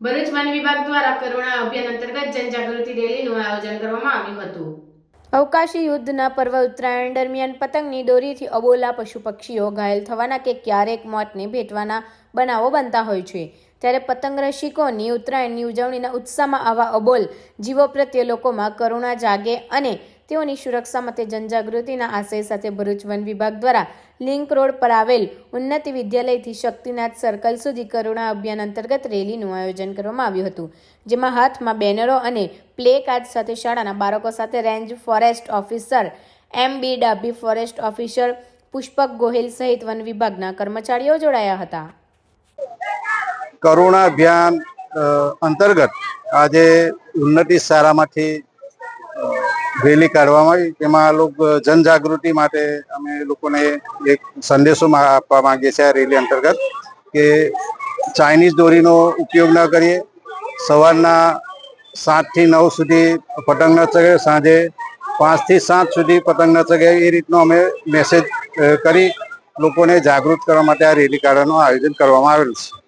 Bharuch one વિભાગ દ્વારા કરુણા અભિયાન અંતર્ગત જનજાગૃતિ રેલીનું આયોજન કરવામાં આવ્યું હતું. અવકાશી યુદ્ધના પર્વ ઉત્તરાયણ દરમિયાન પતંગની દોરીથી અબોલા પશુ પક્ષીઓ ઘાયલ થવાના કે ક્યારેક મોતને ભેટવાના બનાવો બનતા હોય છે. ત્યારે પતંગ રસિકોની ઉત્તરાયણની ઉજવણીના ઉત્સાહમાં આવા અબોલ જીવો પ્રત્યે લોકોમાં કરુણા જાગે અને તેઓની સુરક્ષા માટે જનજાગૃતિના આશય સાથે ભરૂચ વન વિભાગ દ્વારા લિંક રોડ પર આવેલ ઉન્નતિ વિદ્યાલયથી શક્તિનાથ સર્કલ સુધી કરુણા અભિયાન અંતર્ગત રેલીનું આયોજન કરવામાં આવ્યું હતું, જેમાં હાથમાં બેનરો અને પ્લે કાર્ડ સાથે શાળાના બાળકો સાથે range forest officer M B Dabhi forest officer Pushpak Gohil સહિત વન વિભાગના કર્મચારીઓ જોડાયા હતા. કરુણા અભિયાન અંતર્ગત આજે ઉન્નતિ શાળામાંથી રેલી કાઢવામાં આવી, તેમાં લોકો જનજાગૃતિ માટે અમે લોકોને એક સંદેશો આપવા માંગીએ છીએ આ રેલી અંતર્ગત કે ચાઇનીઝ દોરીનો ઉપયોગ ન કરીએ. સવારના સાતથી નવ સુધી પતંગ ન ચગે સાંજે પાંચથી સાત સુધી પતંગ ન ચગે એ રીતનો અમે મેસેજ કરી લોકોને જાગૃત કરવા માટે આ રેલી કાઢવાનું આયોજન કરવામાં આવેલ છે.